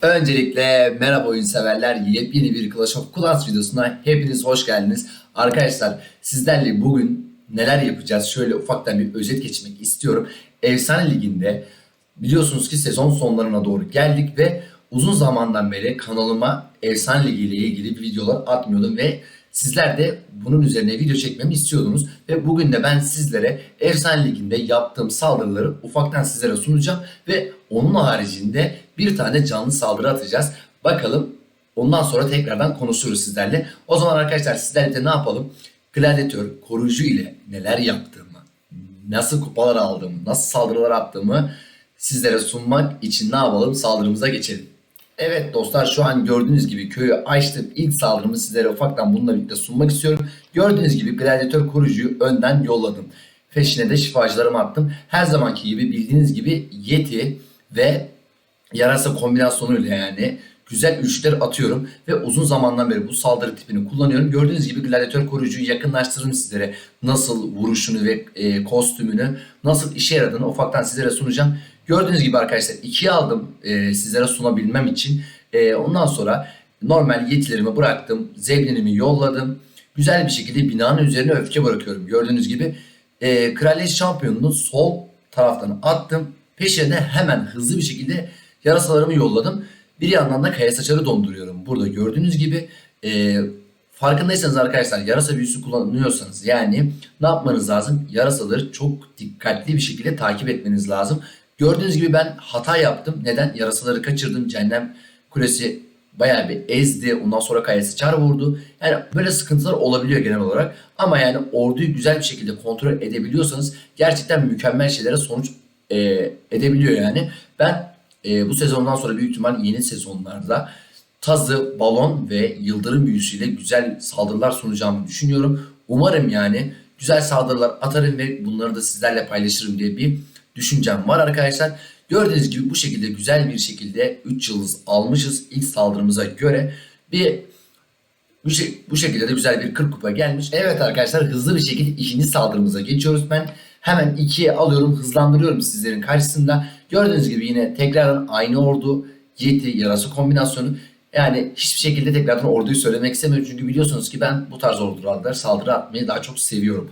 Öncelikle merhaba oyun severler. Yepyeni bir Clash of Clans videosuna hepiniz hoş geldiniz. Arkadaşlar sizlerle bugün neler yapacağız? Şöyle ufaktan bir özet geçmek istiyorum. Efsane Ligi'nde biliyorsunuz ki sezon sonlarına doğru geldik ve uzun zamandan beri kanalıma Efsane Ligi ile ilgili videolar atmıyordum ve sizler de bunun üzerine video çekmemi istiyordunuz ve bugün de ben sizlere Efsane Ligi'nde yaptığım saldırıları ufaktan sizlere sunacağım ve onun haricinde bir tane canlı saldırı atacağız. Bakalım ondan sonra tekrardan konuşuruz sizlerle. O zaman arkadaşlar sizlerle de ne yapalım? Gladiator koruyucu ile neler yaptığımı, nasıl kupalar aldığımı, nasıl saldırılar yaptığımı sizlere sunmak için ne yapalım? Saldırımıza geçelim. Evet dostlar şu an gördüğünüz gibi köyü açtım. İlk saldırımı sizlere ufaktan bununla birlikte sunmak istiyorum. Gördüğünüz gibi gladiatör koruyucuyu önden yolladım. Peşine de şifacılarımı attım. Her zamanki gibi bildiğiniz gibi Yeti ve yarasa kombinasyonuyla yani güzel üçler atıyorum ve uzun zamandan beri bu saldırı tipini kullanıyorum. Gördüğünüz gibi gladiatör koruyucuyu yakınlaştırırım sizlere. Nasıl vuruşunu ve e, kostümünü nasıl işe yaradığını ufaktan sizlere sunacağım. Gördüğünüz gibi arkadaşlar ikiye aldım e, sizlere sunabilmem için. E, ondan sonra normal yetilerimi bıraktım. Zeblinimi yolladım. Güzel bir şekilde binanın üzerine öfke bırakıyorum. Gördüğünüz gibi e, kraliyet şampiyonunu sol taraftan attım. Peşine hemen hızlı bir şekilde yarasalarımı yolladım. Bir yandan da kaya saçarı donduruyorum. Burada gördüğünüz gibi e, farkındaysanız arkadaşlar yarasa büyüsü kullanıyorsanız yani ne yapmanız lazım? Yarasaları çok dikkatli bir şekilde takip etmeniz lazım. Gördüğünüz gibi ben hata yaptım. Neden? Yarasaları kaçırdım. Cehennem kulesi bayağı bir ezdi. Ondan sonra kaya saçar vurdu. Yani böyle sıkıntılar olabiliyor genel olarak. Ama yani orduyu güzel bir şekilde kontrol edebiliyorsanız gerçekten mükemmel şeylere sonuç e, edebiliyor yani. Ben e, bu sezondan sonra büyük ihtimal yeni sezonlarda Tazı, Balon ve Yıldırım büyüsüyle güzel saldırılar sunacağımı düşünüyorum. Umarım yani güzel saldırılar atarım ve bunları da sizlerle paylaşırım diye bir düşüncem var arkadaşlar. Gördüğünüz gibi bu şekilde güzel bir şekilde 3 yıldız almışız ilk saldırımıza göre. Bir bu, şey, bu şekilde de güzel bir 40 kupa gelmiş. Evet arkadaşlar hızlı bir şekilde ikinci saldırımıza geçiyoruz. Ben hemen ikiye alıyorum hızlandırıyorum sizlerin karşısında. Gördüğünüz gibi yine tekrardan aynı ordu Yeti yarası kombinasyonu. Yani hiçbir şekilde tekrardan orduyu söylemek istemiyorum. Çünkü biliyorsunuz ki ben bu tarz ordularda saldırı atmayı daha çok seviyorum.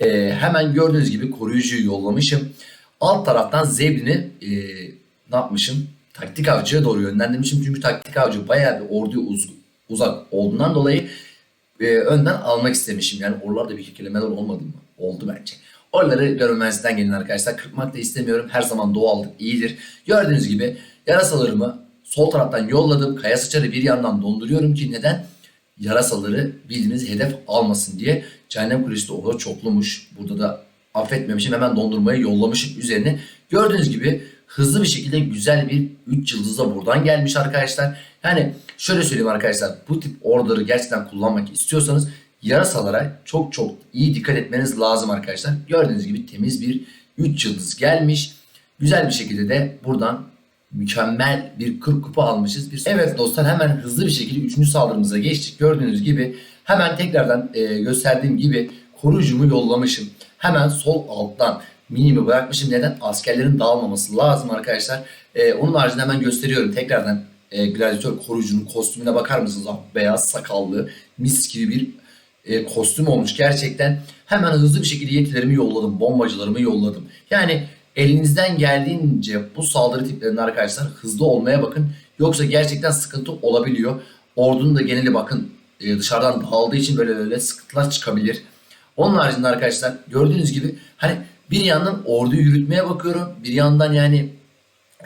Ee, hemen gördüğünüz gibi koruyucuyu yollamışım. Alt taraftan Zebrin'i e, ne yapmışım? Taktik avcıya doğru yönlendirmişim. Çünkü taktik avcı bayağı bir orduya uz- uzak olduğundan dolayı e, önden almak istemişim. Yani oralarda bir kelimeler olmadı mı? Oldu bence. Oraları görmezden gelin arkadaşlar. Kırpmak da istemiyorum. Her zaman doğallık iyidir. Gördüğünüz gibi yarasalarımı sol taraftan yolladım. Kaya sıçarı bir yandan donduruyorum ki neden? Yarasaları bildiğiniz hedef almasın diye. Cehennem Kulesi de orada çoklumuş. Burada da affetmemişim. Hemen dondurmayı yollamışım üzerine. Gördüğünüz gibi hızlı bir şekilde güzel bir 3 yıldız da buradan gelmiş arkadaşlar. Yani şöyle söyleyeyim arkadaşlar. Bu tip order'ı gerçekten kullanmak istiyorsanız yarasalara çok çok iyi dikkat etmeniz lazım arkadaşlar. Gördüğünüz gibi temiz bir 3 yıldız gelmiş. Güzel bir şekilde de buradan mükemmel bir 40 kupa almışız. Bir evet dostlar hemen hızlı bir şekilde 3. saldırımıza geçtik. Gördüğünüz gibi hemen tekrardan e, gösterdiğim gibi koruyucumu yollamışım. Hemen sol alttan minimi bırakmışım. Neden? Askerlerin dağılmaması lazım arkadaşlar. E, onun haricinde hemen gösteriyorum. Tekrardan e, gladyatör koruyucunun kostümüne bakar mısınız? Ah, beyaz sakallı mis gibi bir e, kostüm olmuş gerçekten. Hemen hızlı bir şekilde yetilerimi yolladım. Bombacılarımı yolladım. Yani elinizden geldiğince bu saldırı tiplerinde arkadaşlar hızlı olmaya bakın. Yoksa gerçekten sıkıntı olabiliyor. Ordunun da geneli bakın e, dışarıdan dağıldığı için böyle böyle sıkıntılar çıkabilir. Onun haricinde arkadaşlar gördüğünüz gibi hani bir yandan orduyu yürütmeye bakıyorum. Bir yandan yani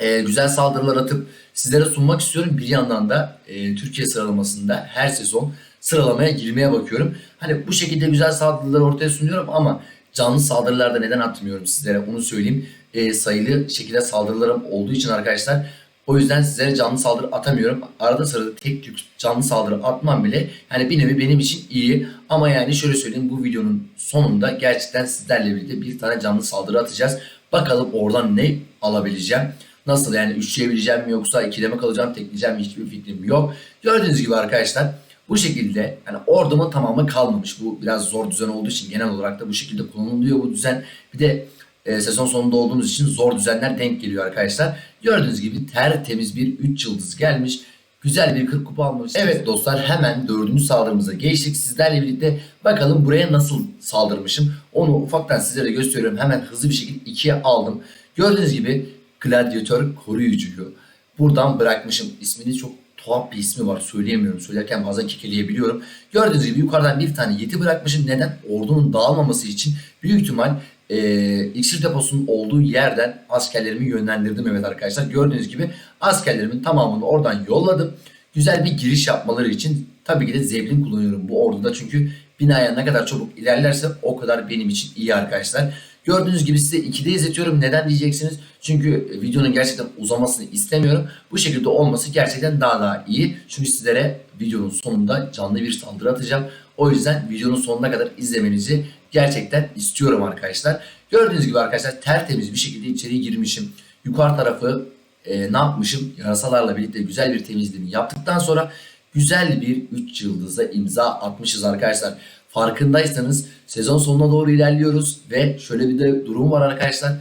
e, güzel saldırılar atıp sizlere sunmak istiyorum. Bir yandan da e, Türkiye sıralamasında her sezon sıralamaya girmeye bakıyorum. Hani bu şekilde güzel saldırıları ortaya sunuyorum ama canlı saldırılarda neden atmıyorum sizlere onu söyleyeyim. E, sayılı şekilde saldırılarım olduğu için arkadaşlar o yüzden sizlere canlı saldırı atamıyorum. Arada sırada tek tük canlı saldırı atmam bile yani bir nevi benim için iyi. Ama yani şöyle söyleyeyim bu videonun sonunda gerçekten sizlerle birlikte bir tane canlı saldırı atacağız. Bakalım oradan ne alabileceğim. Nasıl yani üçleyebileceğim mi yoksa ikide mi kalacağım tekleyeceğim mi hiçbir fikrim yok. Gördüğünüz gibi arkadaşlar bu şekilde yani ordumun tamamı kalmamış. Bu biraz zor düzen olduğu için genel olarak da bu şekilde kullanılıyor bu düzen. Bir de e, sezon sonunda olduğumuz için zor düzenler denk geliyor arkadaşlar. Gördüğünüz gibi tertemiz bir 3 yıldız gelmiş. Güzel bir 40 kupa almış. Evet dostlar hemen dördüncü saldırımıza geçtik. Sizlerle birlikte bakalım buraya nasıl saldırmışım. Onu ufaktan sizlere gösteriyorum. Hemen hızlı bir şekilde ikiye aldım. Gördüğünüz gibi gladyatör koruyucuyu buradan bırakmışım. İsmini çok tuhaf bir ismi var. Söyleyemiyorum. Söylerken bazen kekeleyebiliyorum. Gördüğünüz gibi yukarıdan bir tane yeti bırakmışım. Neden? Ordunun dağılmaması için büyük ihtimal e, iksir deposunun olduğu yerden askerlerimi yönlendirdim evet arkadaşlar. Gördüğünüz gibi askerlerimin tamamını oradan yolladım. Güzel bir giriş yapmaları için tabii ki de zeblin kullanıyorum bu orduda. Çünkü binaya ne kadar çabuk ilerlerse o kadar benim için iyi arkadaşlar. Gördüğünüz gibi size 2'de izletiyorum. Neden diyeceksiniz? Çünkü videonun gerçekten uzamasını istemiyorum. Bu şekilde olması gerçekten daha daha iyi. Çünkü sizlere videonun sonunda canlı bir saldırı atacağım. O yüzden videonun sonuna kadar izlemenizi gerçekten istiyorum arkadaşlar. Gördüğünüz gibi arkadaşlar tertemiz bir şekilde içeriye girmişim. Yukarı tarafı e, ne yapmışım? Yarasalarla birlikte güzel bir temizliğimi yaptıktan sonra güzel bir 3 yıldıza imza atmışız arkadaşlar. Farkındaysanız sezon sonuna doğru ilerliyoruz ve şöyle bir de durum var arkadaşlar.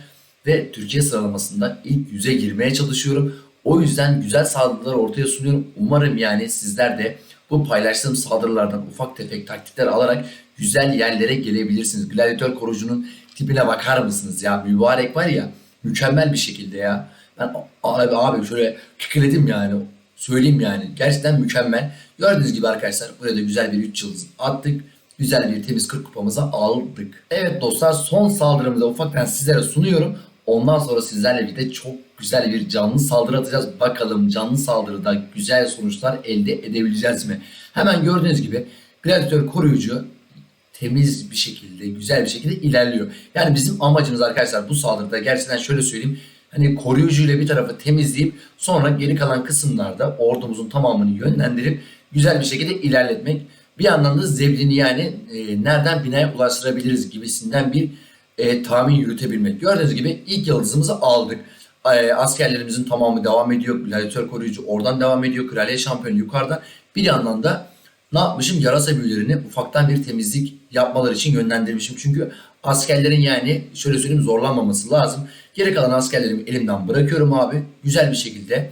Ve Türkiye sıralamasında ilk yüze girmeye çalışıyorum. O yüzden güzel saldırılar ortaya sunuyorum. Umarım yani sizler de bu paylaştığım saldırılardan ufak tefek taktikler alarak güzel yerlere gelebilirsiniz. Gladiator korucunun tipine bakar mısınız ya? Mübarek var ya mükemmel bir şekilde ya. Ben abi, abi şöyle kikledim yani. Söyleyeyim yani. Gerçekten mükemmel. Gördüğünüz gibi arkadaşlar buraya da güzel bir 3 yıldız attık. Güzel bir temiz 40 kupamızı aldık. Evet dostlar son saldırımızı ufaktan sizlere sunuyorum. Ondan sonra sizlerle birlikte çok güzel bir canlı saldırı atacağız. Bakalım canlı saldırıda güzel sonuçlar elde edebileceğiz mi? Hemen gördüğünüz gibi gladiatör koruyucu temiz bir şekilde, güzel bir şekilde ilerliyor. Yani bizim amacımız arkadaşlar bu saldırıda gerçekten şöyle söyleyeyim. Hani koruyucuyla bir tarafı temizleyip sonra geri kalan kısımlarda ordumuzun tamamını yönlendirip güzel bir şekilde ilerletmek. Bir yandan da zeblini yani e, nereden binaya ulaştırabiliriz gibisinden bir e, tahmin yürütebilmek. Gördüğünüz gibi ilk yıldızımızı aldık. E, askerlerimizin tamamı devam ediyor. Gladiatör koruyucu oradan devam ediyor. Kraliye şampiyonu yukarıda. Bir yandan da ne yapmışım? Yarasa büyülerini ufaktan bir temizlik yapmaları için yönlendirmişim. Çünkü askerlerin yani şöyle söyleyeyim zorlanmaması lazım. Geri kalan askerlerimi elimden bırakıyorum abi. Güzel bir şekilde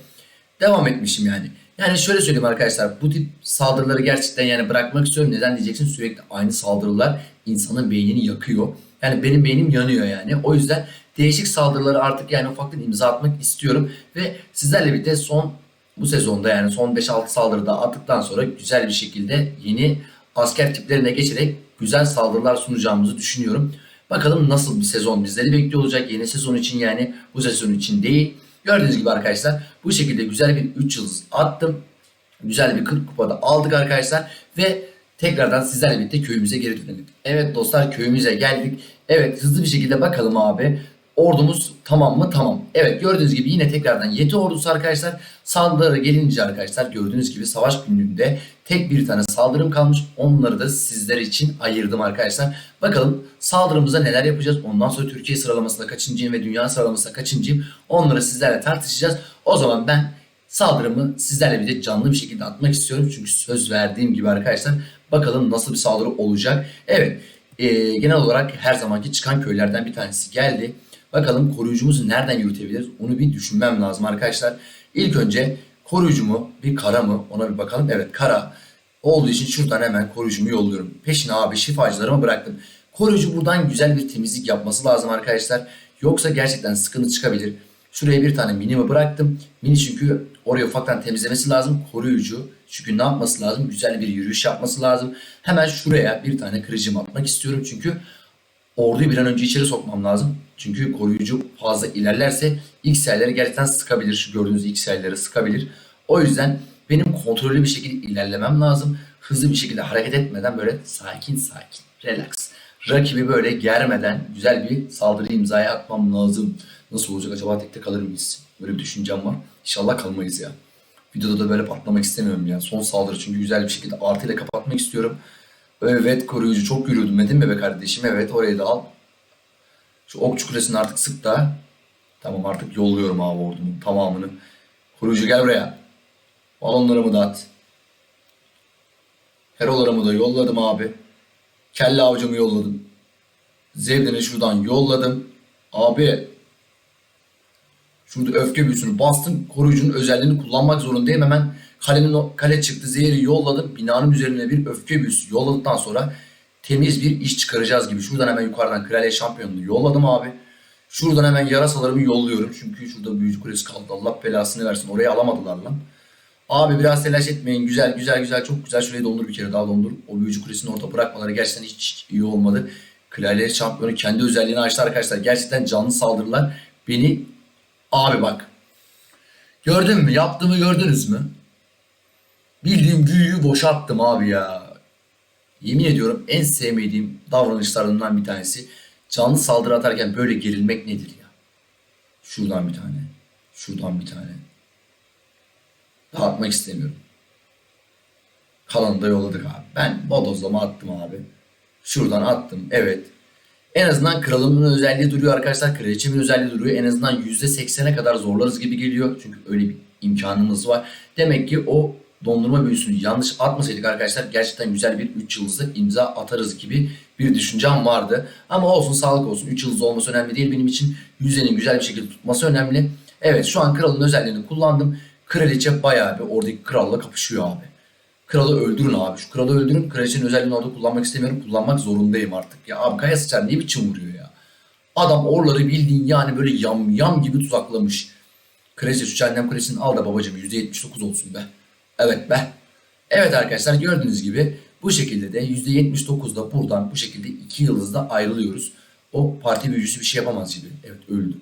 devam etmişim yani. Yani şöyle söyleyeyim arkadaşlar bu tip saldırıları gerçekten yani bırakmak istiyorum. Neden diyeceksin sürekli aynı saldırılar insanın beynini yakıyor. Yani benim beynim yanıyor yani. O yüzden değişik saldırıları artık yani ufaktan imza atmak istiyorum. Ve sizlerle birlikte son bu sezonda yani son 5-6 saldırıda attıktan sonra güzel bir şekilde yeni asker tiplerine geçerek güzel saldırılar sunacağımızı düşünüyorum. Bakalım nasıl bir sezon bizleri bekliyor olacak yeni sezon için yani bu sezon için değil. Gördüğünüz gibi arkadaşlar bu şekilde güzel bir 3 yıldız attım. Güzel bir 40 kupada aldık arkadaşlar ve tekrardan sizlerle birlikte köyümüze geri dönelim. Evet dostlar köyümüze geldik. Evet hızlı bir şekilde bakalım abi. Ordumuz tamam mı? Tamam. Evet gördüğünüz gibi yine tekrardan Yeti ordusu arkadaşlar. Saldırılara gelince arkadaşlar gördüğünüz gibi savaş günlüğünde tek bir tane saldırım kalmış. Onları da sizler için ayırdım arkadaşlar. Bakalım saldırımıza neler yapacağız. Ondan sonra Türkiye sıralamasında kaçıncıyım ve dünya sıralamasında kaçıncıyım. Onları sizlerle tartışacağız. O zaman ben saldırımı sizlerle birlikte canlı bir şekilde atmak istiyorum. Çünkü söz verdiğim gibi arkadaşlar bakalım nasıl bir saldırı olacak. Evet e, genel olarak her zamanki çıkan köylerden bir tanesi geldi. Bakalım koruyucumuzu nereden yürütebiliriz onu bir düşünmem lazım arkadaşlar. İlk önce koruyucumu bir kara mı ona bir bakalım. Evet kara olduğu için şuradan hemen koruyucumu yolluyorum. Peşine abi şifacılarımı bıraktım. Koruyucu buradan güzel bir temizlik yapması lazım arkadaşlar. Yoksa gerçekten sıkıntı çıkabilir. Şuraya bir tane minimi bıraktım. Mini çünkü oraya ufaktan temizlemesi lazım. Koruyucu çünkü ne yapması lazım? Güzel bir yürüyüş yapması lazım. Hemen şuraya bir tane kırıcımı atmak istiyorum. Çünkü orduyu bir an önce içeri sokmam lazım. Çünkü koruyucu fazla ilerlerse X-Ser'leri gerçekten sıkabilir. Şu gördüğünüz X-Ser'leri sıkabilir. O yüzden benim kontrollü bir şekilde ilerlemem lazım. Hızlı bir şekilde hareket etmeden böyle sakin sakin, relax. Rakibi böyle germeden güzel bir saldırı imzaya atmam lazım. Nasıl olacak acaba tekte kalır mıyız? Böyle bir düşüncem var. İnşallah kalmayız ya. Videoda da böyle patlamak istemiyorum ya. Son saldırı çünkü güzel bir şekilde artıyla kapatmak istiyorum. Evet koruyucu çok yürüyordum değil mi be kardeşim? Evet orayı da al. Şu okçu kulesini artık sık da. Tamam artık yolluyorum abi ordumun tamamını. Koruyucu gel buraya. Balonlarımı da at. Herolarımı da yolladım abi. Kelle avcımı yolladım. Zevdeni şuradan yolladım. Abi Şurada öfke büyüsünü bastım. Koruyucunun özelliğini kullanmak zorundayım. Hemen kalenin kale çıktı. Zehri yolladım. Binanın üzerine bir öfke büyüsü yolladıktan sonra temiz bir iş çıkaracağız gibi. Şuradan hemen yukarıdan kraliye şampiyonluğu yolladım abi. Şuradan hemen yarasalarımı yolluyorum. Çünkü şurada büyücü kulesi kaldı. Allah belasını versin. Orayı alamadılar lan. Abi biraz telaş etmeyin. Güzel güzel güzel çok güzel. Şurayı dondur bir kere daha dondur. O büyücü kulesini orada bırakmaları gerçekten hiç, iyi olmadı. Kraliye şampiyonu kendi özelliğini açtı arkadaşlar. Gerçekten canlı saldırılar beni Abi bak. Gördün mü? Yaptığımı gördünüz mü? Bildiğim büyüyü boşalttım abi ya. Yemin ediyorum en sevmediğim davranışlarından bir tanesi. Canlı saldırı atarken böyle gerilmek nedir ya? Şuradan bir tane. Şuradan bir tane. Dağıtmak istemiyorum. Kalanı da yolladık abi. Ben bodozlama attım abi. Şuradan attım. Evet. En azından kralımın özelliği duruyor arkadaşlar. Kraliçemin özelliği duruyor. En azından %80'e kadar zorlarız gibi geliyor. Çünkü öyle bir imkanımız var. Demek ki o dondurma büyüsünü yanlış atmasaydık arkadaşlar gerçekten güzel bir 3 yıldızlık imza atarız gibi bir düşüncem vardı. Ama olsun sağlık olsun. 3 yıldız olması önemli değil benim için. Yüzenin güzel bir şekilde tutması önemli. Evet şu an kralın özelliğini kullandım. Kraliçe bayağı bir oradaki kralla kapışıyor abi. Kralı öldürün abi. Şu kralı öldürün. Kraliçenin özelliğini orada kullanmak istemiyorum. Kullanmak zorundayım artık. Ya abi Kaya Sıçar ne biçim vuruyor ya? Adam orları bildiğin yani böyle yam yam gibi tuzaklamış. Kraliçe şu cehennem kulesini al da babacım %79 olsun be. Evet be. Evet arkadaşlar gördüğünüz gibi bu şekilde de %79'da buradan bu şekilde iki yıldızda ayrılıyoruz. O parti büyücüsü bir şey yapamaz gibi. Evet öldü.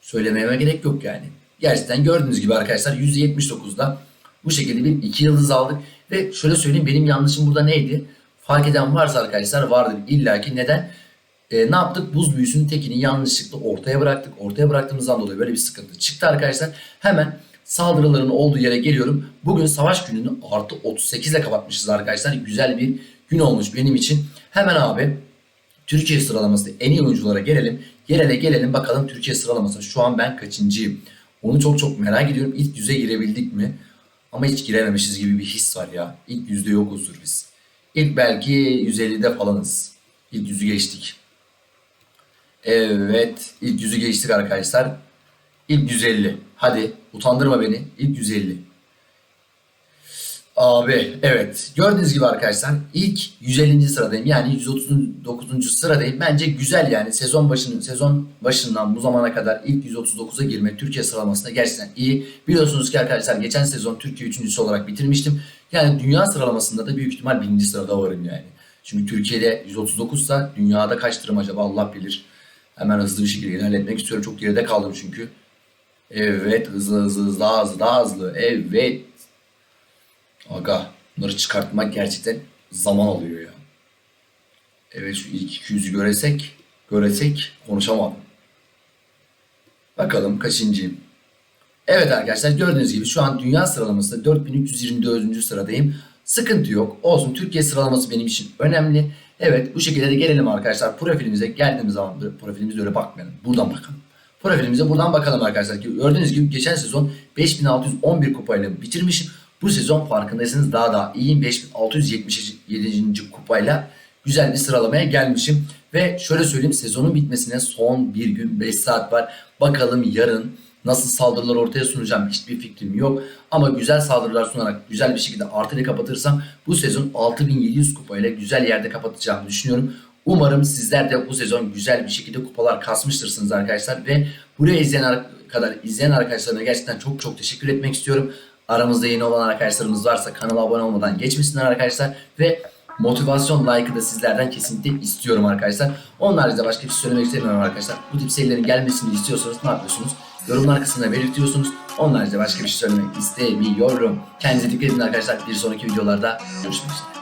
Söylememe gerek yok yani. Gerçekten gördüğünüz gibi arkadaşlar %79'da bu şekilde bir iki yıldız aldık. Ve şöyle söyleyeyim benim yanlışım burada neydi? Fark eden varsa arkadaşlar vardır illaki. Neden? E, ne yaptık? Buz büyüsünün tekini yanlışlıkla ortaya bıraktık. Ortaya bıraktığımızdan dolayı böyle bir sıkıntı çıktı arkadaşlar. Hemen saldırıların olduğu yere geliyorum. Bugün savaş gününü artı 38 ile kapatmışız arkadaşlar. Güzel bir gün olmuş benim için. Hemen abi Türkiye sıralamasında en iyi oyunculara gelelim. Yerele gelelim bakalım Türkiye sıralamasında şu an ben kaçıncıyım? Onu çok çok merak ediyorum. İlk yüze girebildik mi? Ama hiç girememişiz gibi bir his var ya. İlk yüzde yokuzdur biz. İlk belki 150'de falanız. İlk yüzü geçtik. Evet. ilk yüzü geçtik arkadaşlar. İlk 150. Hadi utandırma beni. İlk 150. Abi evet gördüğünüz gibi arkadaşlar ilk 150. sıradayım yani 139. sıradayım bence güzel yani sezon başının sezon başından bu zamana kadar ilk 139'a girmek Türkiye sıralamasında gerçekten iyi. Biliyorsunuz ki arkadaşlar geçen sezon Türkiye 3. olarak bitirmiştim. Yani dünya sıralamasında da büyük ihtimal 1. sırada varım yani. Çünkü Türkiye'de 139 sa dünyada kaçtırım acaba Allah bilir. Hemen hızlı bir şekilde ilerletmek istiyorum. Çok geride kaldım çünkü. Evet hızlı hızlı hızlı hızlı hızlı. Evet Aga bunları çıkartmak gerçekten zaman alıyor ya. Evet şu ilk 200'ü göresek, göresek konuşamadım. Bakalım kaçıncıyım. Evet arkadaşlar gördüğünüz gibi şu an dünya sıralamasında 4324. sıradayım. Sıkıntı yok. Olsun Türkiye sıralaması benim için önemli. Evet bu şekilde de gelelim arkadaşlar. Profilimize geldiğimiz zaman profilimize öyle bakmayalım. Buradan bakalım. Profilimize buradan bakalım arkadaşlar. Gördüğünüz gibi geçen sezon 5611 kupayla bitirmişim. Bu sezon farkındaysanız daha da iyiyim. 5677. kupayla güzel bir sıralamaya gelmişim. Ve şöyle söyleyeyim sezonun bitmesine son bir gün 5 saat var. Bakalım yarın nasıl saldırılar ortaya sunacağım hiçbir fikrim yok. Ama güzel saldırılar sunarak güzel bir şekilde artıyla kapatırsam bu sezon 6700 kupayla güzel yerde kapatacağımı düşünüyorum. Umarım sizler de bu sezon güzel bir şekilde kupalar kasmıştırsınız arkadaşlar ve buraya izleyen kadar izleyen arkadaşlarına gerçekten çok çok teşekkür etmek istiyorum. Aramızda yeni olan arkadaşlarımız varsa kanala abone olmadan geçmesinler arkadaşlar ve motivasyon like'ı da sizlerden kesinlikle istiyorum arkadaşlar. Onun haricinde başka bir şey söylemek istemiyorum arkadaşlar. Bu tip serilerin gelmesini istiyorsanız ne yapıyorsunuz? Yorumlar kısmına belirtiyorsunuz. Onun haricinde başka bir şey söylemek istemiyorum. Kendinize dikkat edin arkadaşlar. Bir sonraki videolarda görüşmek üzere.